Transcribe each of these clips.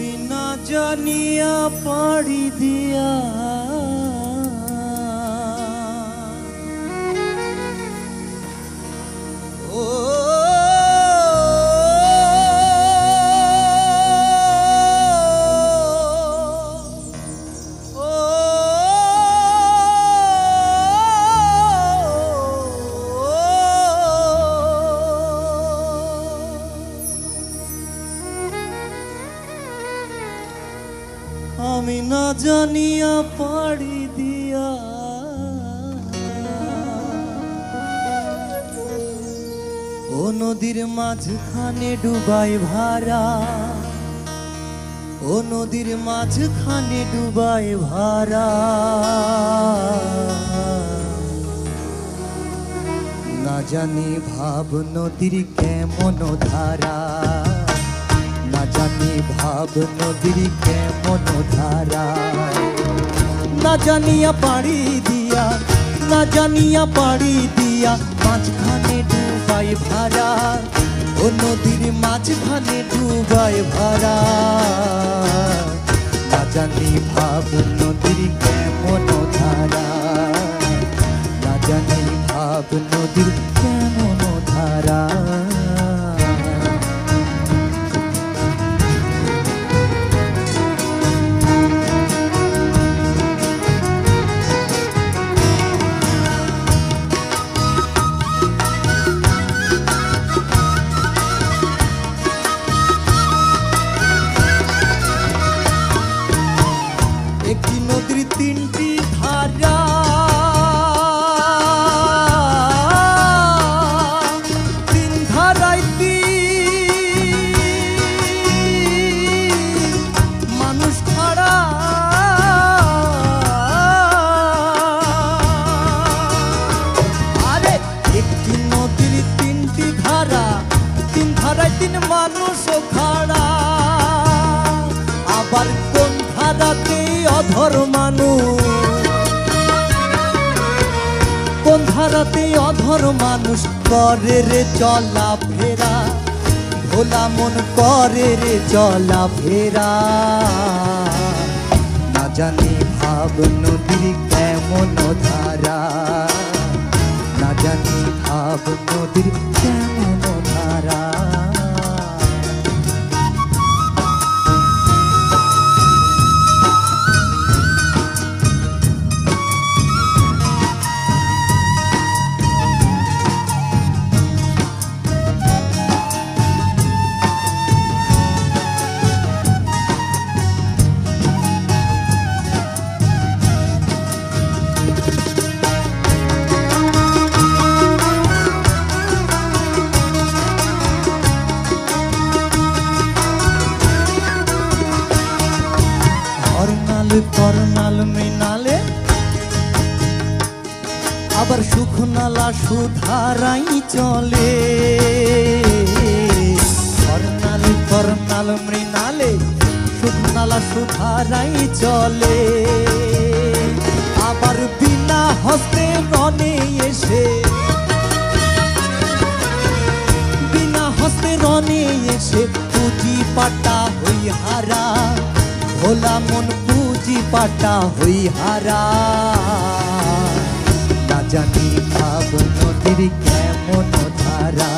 আমি না জানিয়া পাড়ি দিয়া আমি না জানিয়া পাড়ি দিয়া। ও নদীর মাঝখানে ডুবাই ভাড়া। ও নদীর মাঝখানে ডুবাই ভাড়া। না জানি ভাব নদীর কেমন ধারা। জানি ভাব নদীর কেমন ধারা। না জানিয়া পাড়ি দিয়া, না জানিয়া পাড়ি দিয়া মাঝখানে ডুবাই ভাড়া। ও নদীর মাঝখানে ডুবাই ভাড়া। না জানি ভাব নদীর কেমন ধারা। না জানি ভাব নদীর কেমন ধারা। ধারায় তিন মানুষ খাড়া। আবার কোন ধারাতে অধর মানুষ? কোন ধারাতে অধর মানুষ করে রে চলা ফেরা? ভোলা মন করে রে চলা ফেরা। না জানি ভাব নদীর কেমন ধারা। না জানি ভাব নদীর কেমন করনাল মৃণালে। আবার সুখনালা সুধারাই চলে। হরনাল করনাল মৃণালে সুখনালা সুধারাই চলে। আবার বিনা হস্তে রনে এসে। বিনা হস্তে রনে এসে পুঁজি পাটা হই হারা। ভোলা মন পাটা হই হারা। না জানি ভাব নদীর কেমন ধারা।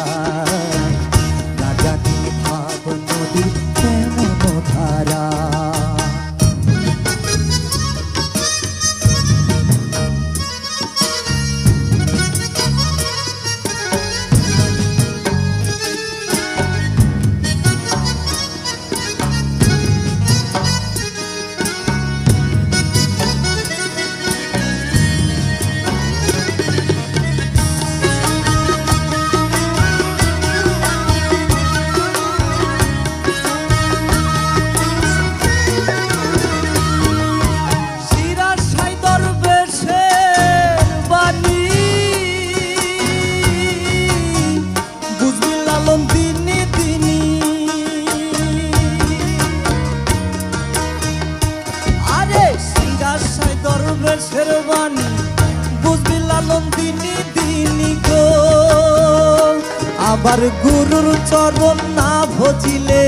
আবার গুরুর চরণ না ভজিলে।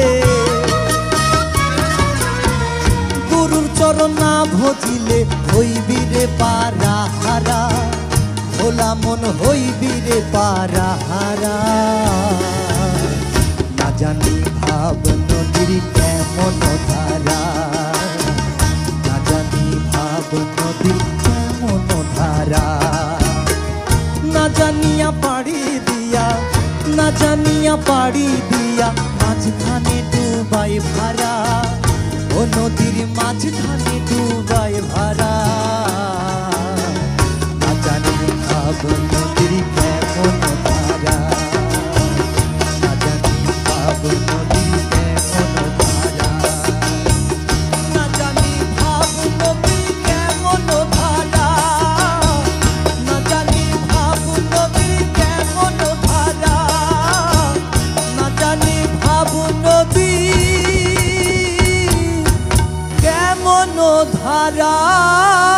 গুরুর চরণ না ভজিলে হইবি রে পারা হারা। ভোলা মন হইবি রে পারা হারা। না জানি ভাব নদীর কেমন ধারা। না জানিয়া পাড়ি দিয়া মাঝখানে ডুবাই ভাড়া। ও নদীর মাঝখানে ডুবাই সারা